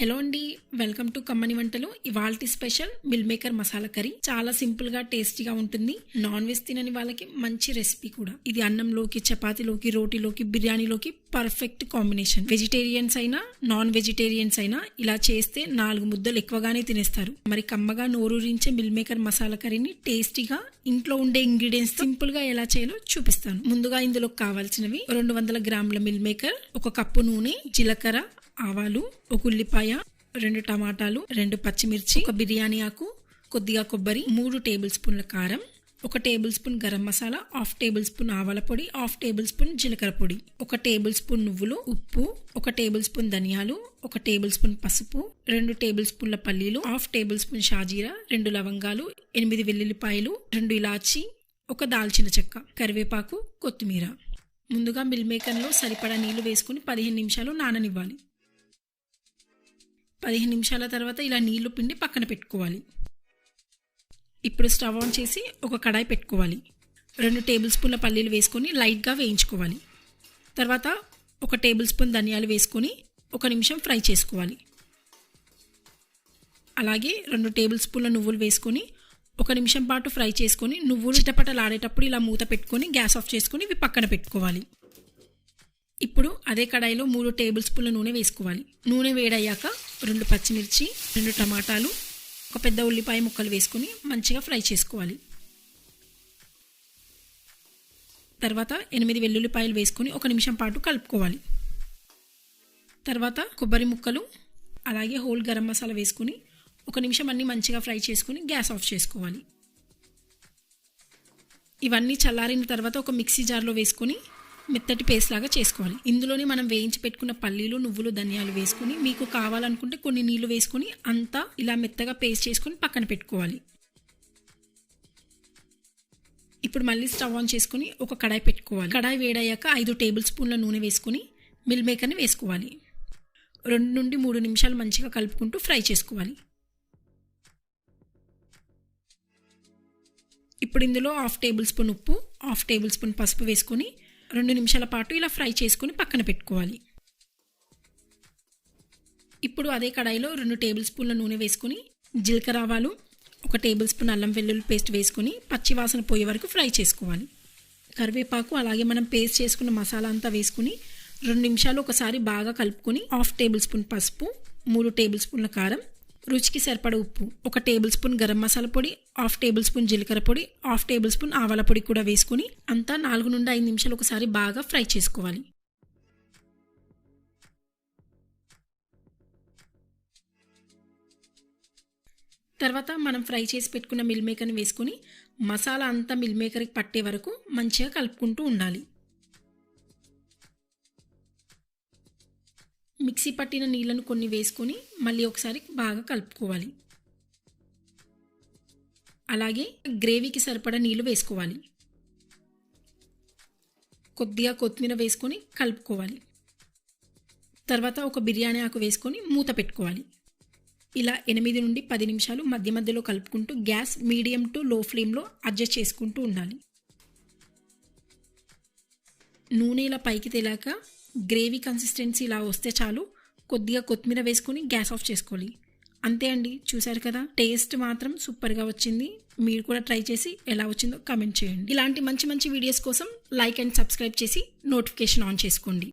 Hello అండి welcome to కమ్మని వంటలు. ఇవాల్టి special meal maker masala curry. చాలా సింపుల్గా టేస్టీగా ఉంటుంది. నాన్ వెజ్ తినని వాళ్ళకి మంచి రెసిపీ కూడా. ఇది అన్నంలోకి చపాతీలోకి రోటీలోకి బిర్యానీలోకి పర్ఫెక్ట్ కాంబినేషన్. వెజిటేరియన్స్ అయినా నాన్ వెజిటేరియన్స్ అయినా ఇలా చేస్తే నాలుగు ముద్దలు ఎక్కువగానే తినేస్తారు. మరి కమ్మగా నోరూరించే మిల్ మేకర్ మసాలా కర్రీని టేస్టీగా ఇంట్లో ఉండే ఇంగ్రీడియంట్స్ సింపుల్గా ఎలా చేయాలో చూపిస్తాను. ముందుగా ఇందులో కావాల్సినవి రెండు వందల గ్రాముల మిల్ మేకర్ ఒక కప్పు నూనె జీలకర్ర ఆవాలు ఒక ఉల్లిపాయ రెండు టమాటాలు రెండు పచ్చిమిర్చి ఒక బిర్యానీ ఆకు కొద్దిగా కొబ్బరి మూడు టేబుల్ స్పూన్ల కారం ఒక table spoon garam masala half table spoon ఆవాల పొడి హాఫ్ టేబుల్ స్పూన్ జీలకర్ర పొడి ఒక టేబుల్ స్పూన్ నువ్వులు ఉప్పు ఒక టేబుల్ స్పూన్ ధనియాలు ఒక టేబుల్ స్పూన్ పసుపు రెండు టేబుల్ స్పూన్ల పల్లీలు హాఫ్ టేబుల్ స్పూన్ షాజీరా రెండు లవంగాలు ఎనిమిది వెల్లుల్లిపాయలు రెండు ఇలాచి ఒక దాల్చిన చెక్క కరివేపాకు కొత్తిమీర. ముందుగా మిల్ మేకర్లో సరిపడా నీళ్ళు వేసుకుని పదిహేను నిమిషాలు నాననివ్వాలి. పదిహేను నిమిషాల తర్వాత ఇలా నీళ్ళు పిండి పక్కన పెట్టుకోవాలి. ఇప్పుడు స్టవ్ ఆన్ చేసి ఒక కడాయి పెట్టుకోవాలి. రెండు టేబుల్ స్పూన్ల పల్లీలు వేసుకొని లైట్గా వేయించుకోవాలి. తర్వాత ఒక టేబుల్ స్పూన్ ధనియాలు వేసుకొని ఒక నిమిషం ఫ్రై చేసుకోవాలి. అలాగే రెండు టేబుల్ స్పూన్ల నువ్వులు వేసుకొని ఒక నిమిషం పాటు ఫ్రై చేసుకొని నువ్వులు చిటపటలాడేటప్పుడు ఇలా మూత పెట్టుకొని గ్యాస్ ఆఫ్ చేసుకొని ఇవి పక్కన పెట్టుకోవాలి. ఇప్పుడు అదే కడాయిలో మూడు టేబుల్ స్పూన్ల నూనె వేసుకోవాలి. నూనె వేడయ్యాక రెండు పచ్చిమిర్చి రెండు టమాటాలు ఒక పెద్ద ఉల్లిపాయ ముక్కలు వేసుకొని మంచిగా ఫ్రై చేసుకోవాలి. తర్వాత ఎనిమిది వెల్లుల్లిపాయలు వేసుకొని ఒక నిమిషం పాటు కలుపుకోవాలి. తర్వాత కొబ్బరి ముక్కలు అలాగే హోల్ గరం మసాలా వేసుకొని ఒక నిమిషం అన్నీ మంచిగా ఫ్రై చేసుకొని గ్యాస్ ఆఫ్ చేసుకోవాలి. ఇవన్నీ చల్లారిన తర్వాత ఒక మిక్సీ జార్లో వేసుకొని మెత్తటి పేస్ట్ లాగా చేసుకోవాలి. ఇందులోనే మనం వేయించి పెట్టుకున్న పల్లీలు నువ్వులు ధనియాలు వేసుకుని మీకు కావాలనుకుంటే కొన్ని నీళ్ళు వేసుకొని అంతా ఇలా మెత్తగా పేస్ట్ చేసుకొని పక్కన పెట్టుకోవాలి. ఇప్పుడు మళ్ళీ స్టవ్ ఆన్ చేసుకుని ఒక కడాయి పెట్టుకోవాలి. కడాయి వేడయ్యాక ఐదు టేబుల్ స్పూన్ల నూనె వేసుకుని మిల్ మేకర్ని వేసుకోవాలి. రెండు నుండి మూడు నిమిషాలు మంచిగా కలుపుకుంటూ ఫ్రై చేసుకోవాలి. ఇప్పుడు ఇందులో హాఫ్ టేబుల్ స్పూన్ ఉప్పు హాఫ్ టేబుల్ స్పూన్ పసుపు వేసుకొని రెండు నిమిషాల పాటు ఇలా ఫ్రై చేసుకుని పక్కన పెట్టుకోవాలి. ఇప్పుడు అదే కడాయిలో రెండు టేబుల్ స్పూన్ల నూనె వేసుకొని జీలకర్ర ఆవాలు ఒక టేబుల్ స్పూన్ అల్లం వెల్లుల్లి పేస్ట్ వేసుకొని పచ్చి వాసన పోయే వరకు ఫ్రై చేసుకోవాలి. కరివేపాకు అలాగే మనం పేస్ట్ చేసుకున్న మసాలా అంతా వేసుకుని రెండు నిమిషాలు ఒకసారి బాగా కలుపుకొని హాఫ్ టేబుల్ స్పూన్ పసుపు మూడు టేబుల్ స్పూన్ల కారం రుచికి సరిపడ ఉప్పు ఒక టేబుల్ స్పూన్ గరం మసాలా పొడి హాఫ్ టేబుల్ స్పూన్ జీలకర్ర పొడి హాఫ్ టేబుల్ స్పూన్ ఆవాల పొడి కూడా వేసుకుని అంతా నాలుగు నుండి ఐదు నిమిషాలు ఒకసారి బాగా ఫ్రై చేసుకోవాలి. తర్వాత మనం ఫ్రై చేసి పెట్టుకున్న మిల్ మేకర్ని వేసుకుని మసాలా అంతా మిల్ మేకర్కి పట్టే వరకు మంచిగా కలుపుకుంటూ ఉండాలి. మిక్సీ పట్టిన నీళ్ళను కొన్ని వేసుకొని మళ్ళీ ఒకసారి బాగా కలుపుకోవాలి. అలాగే గ్రేవీకి సరిపడా నీళ్ళు వేసుకోవాలి. కొద్దిగా కొత్తిమీర వేసుకొని కలుపుకోవాలి. తర్వాత ఒక బిర్యానీ ఆకు వేసుకొని మూత పెట్టుకోవాలి. ఇలా ఎనిమిది నుండి పది నిమిషాలు మధ్య మధ్యలో కలుపుకుంటూ గ్యాస్ మీడియం టు లో ఫ్లేమ్లో అడ్జస్ట్ చేసుకుంటూ ఉండాలి. నూనె ఇలా పైకి తేలాక గ్రేవీ కన్సిస్టెన్సీ ఇలా వస్తే చాలు. కొద్దిగా కొత్తిమీర వేసుకొని గ్యాస్ ఆఫ్ చేసుకోవాలి. అంతే అండి చూసారు కదా? టేస్ట్ మాత్రం సూపర్గా వచ్చింది. మీరు కూడా ట్రై చేసి ఎలా వచ్చిందో కమెంట్ చేయండి. ఇలాంటి మంచి మంచి వీడియోస్ కోసం లైక్ అండ్ సబ్స్క్రైబ్ చేసి నోటిఫికేషన్ ఆన్ చేసుకోండి.